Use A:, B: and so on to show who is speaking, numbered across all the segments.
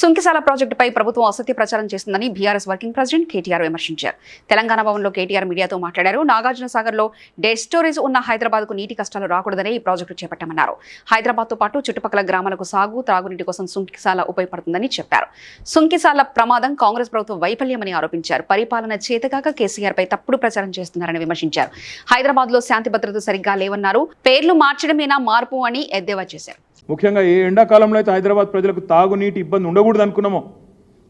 A: సుంకిశాల ప్రాజెక్టుపై ప్రభుత్వం అసత్య ప్రచారం చేస్తుందని బీఆర్ఎస్ వర్కింగ్ ప్రెసిడెంట్ కేటీఆర్ విమర్శించారు. తెలంగాణ భవన్లో కేటీఆర్ మీడియాతో మాట్లాడారు. నాగార్జున సాగర్లో డెడ్ స్టోరేజ్ ఉన్న హైదరాబాద్కు నీటి కష్టాలు రాకూడదనే ఈ ప్రాజెక్టు చేపట్టామన్నారు. హైదరాబాద్తో పాటు చుట్టుపక్కల గ్రామాలకు సాగు త్రాగునీటి కోసం సుంకిశాల ఉపయోగపడుతుందని చెప్పారు. సుంకిశాల ప్రమాదం కాంగ్రెస్ ప్రభుత్వ వైఫల్యమని ఆరోపించారు. పరిపాలన చేతగాక కేసీఆర్ పై తప్పుడు ప్రచారం చేస్తున్నారని విమర్శించారు. హైదరాబాద్లో శాంతి భద్రత సరిగ్గా లేవన్నారు. పేర్లు మార్చడమేనా మార్పు అని ఎద్దేవా చేశారు.
B: ముఖ్యంగా ఏ ఎండాకాలంలో అయితే హైదరాబాద్ ప్రజలకు తాగునీటి ఇబ్బంది ఉండకూడదు అనుకున్నామో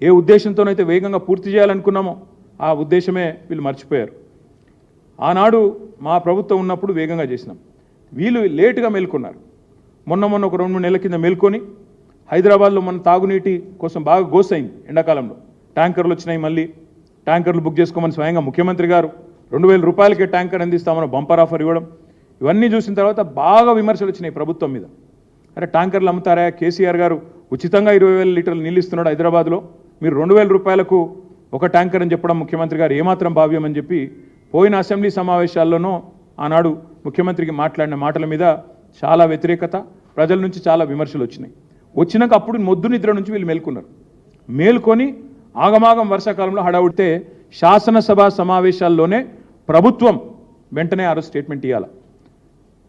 B: ఏ ఉద్దేశంతోనైతే వేగంగా పూర్తి చేయాలనుకున్నామో ఆ ఉద్దేశమే వీళ్ళు మర్చిపోయారు. ఆనాడు మా ప్రభుత్వం ఉన్నప్పుడు వేగంగా చేసినాం. వీళ్ళు లేటుగా మేల్కొన్నారు. మొన్న మొన్న ఒక రెండు మూడు నెలల కింద మేల్కొని హైదరాబాద్లో మన తాగునీటి కోసం బాగా గోసైంది ఎండాకాలంలో. ట్యాంకర్లు వచ్చినాయి మళ్ళీ. ట్యాంకర్లు బుక్ చేసుకోమని స్వయంగా ముఖ్యమంత్రి గారు రెండు వేల రూపాయలకే ట్యాంకర్ అందిస్తామని బంపర్ ఆఫర్ ఇవ్వడం ఇవన్నీ చూసిన తర్వాత బాగా విమర్శలు వచ్చినాయి ప్రభుత్వం మీద. అరే ట్యాంకర్లు అమ్ముతారా? కేసీఆర్ గారు ఉచితంగా ఇరవై వేల లీటర్లు నీళ్ళు ఇస్తున్నాడు హైదరాబాద్లో. మీరు రెండు వేల రూపాయలకు ఒక ట్యాంకర్ అని చెప్పడం ముఖ్యమంత్రి గారు ఏమాత్రం భావ్యం అని చెప్పి పోయిన అసెంబ్లీ సమావేశాల్లోనూ ఆనాడు ముఖ్యమంత్రికి మాట్లాడిన మాటల మీద చాలా వ్యతిరేకత ప్రజల నుంచి చాలా విమర్శలు వచ్చినాయి. వచ్చినాక అప్పుడు మొద్దు నిద్ర నుంచి వీళ్ళు మేల్కొన్నారు. మేల్కొని ఆగమాగం వర్షాకాలంలో హడావుడితే శాసనసభ సమావేశాల్లోనే ప్రభుత్వం వెంటనే ఆరో స్టేట్మెంట్ ఇవ్వాలి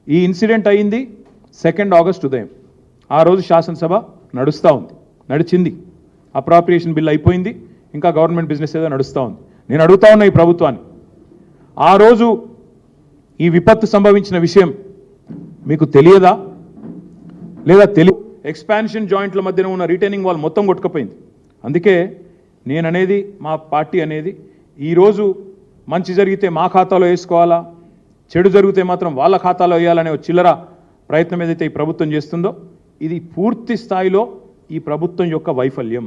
B: ఈ ఇన్సిడెంట్ అయింది. సెకండ్ ఆగస్ట్ ఉదయం. ఆ రోజు శాసనసభ నడుస్తూ ఉంది. నడిచింది. అప్రాప్రియేషన్ బిల్ అయిపోయింది. ఇంకా గవర్నమెంట్ బిజినెస్ ఏదో నడుస్తూ ఉంది. నేను అడుగుతా ఉన్నా ఈ ప్రభుత్వాన్ని. ఆ రోజు ఈ విపత్తు సంభవించిన విషయం మీకు తెలియదా? లేదా తెలి ఎక్స్పాన్షన్ జాయింట్ల మధ్యన ఉన్న రిటైనింగ్ వాల్ మొత్తం కొట్టుకుపోయింది. అందుకే నేను అనేది మా పార్టీ అనేది ఈరోజు మంచి జరిగితే మా ఖాతాలో వేసుకోవాలా? చెడు జరిగితే మాత్రం వాళ్ళ ఖాతాలో వేయాలనే ఒక చిల్లర ప్రయత్నం ఏదైతే ఈ ప్రభుత్వం చేస్తుందో ఇది పూర్తి స్థాయిలో ఈ ప్రభుత్వం యొక్క వైఫల్యం.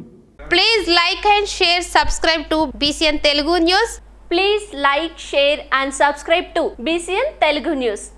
C: Please like and share subscribe to BCN Telugu news
D: please like share and subscribe to BCN Telugu news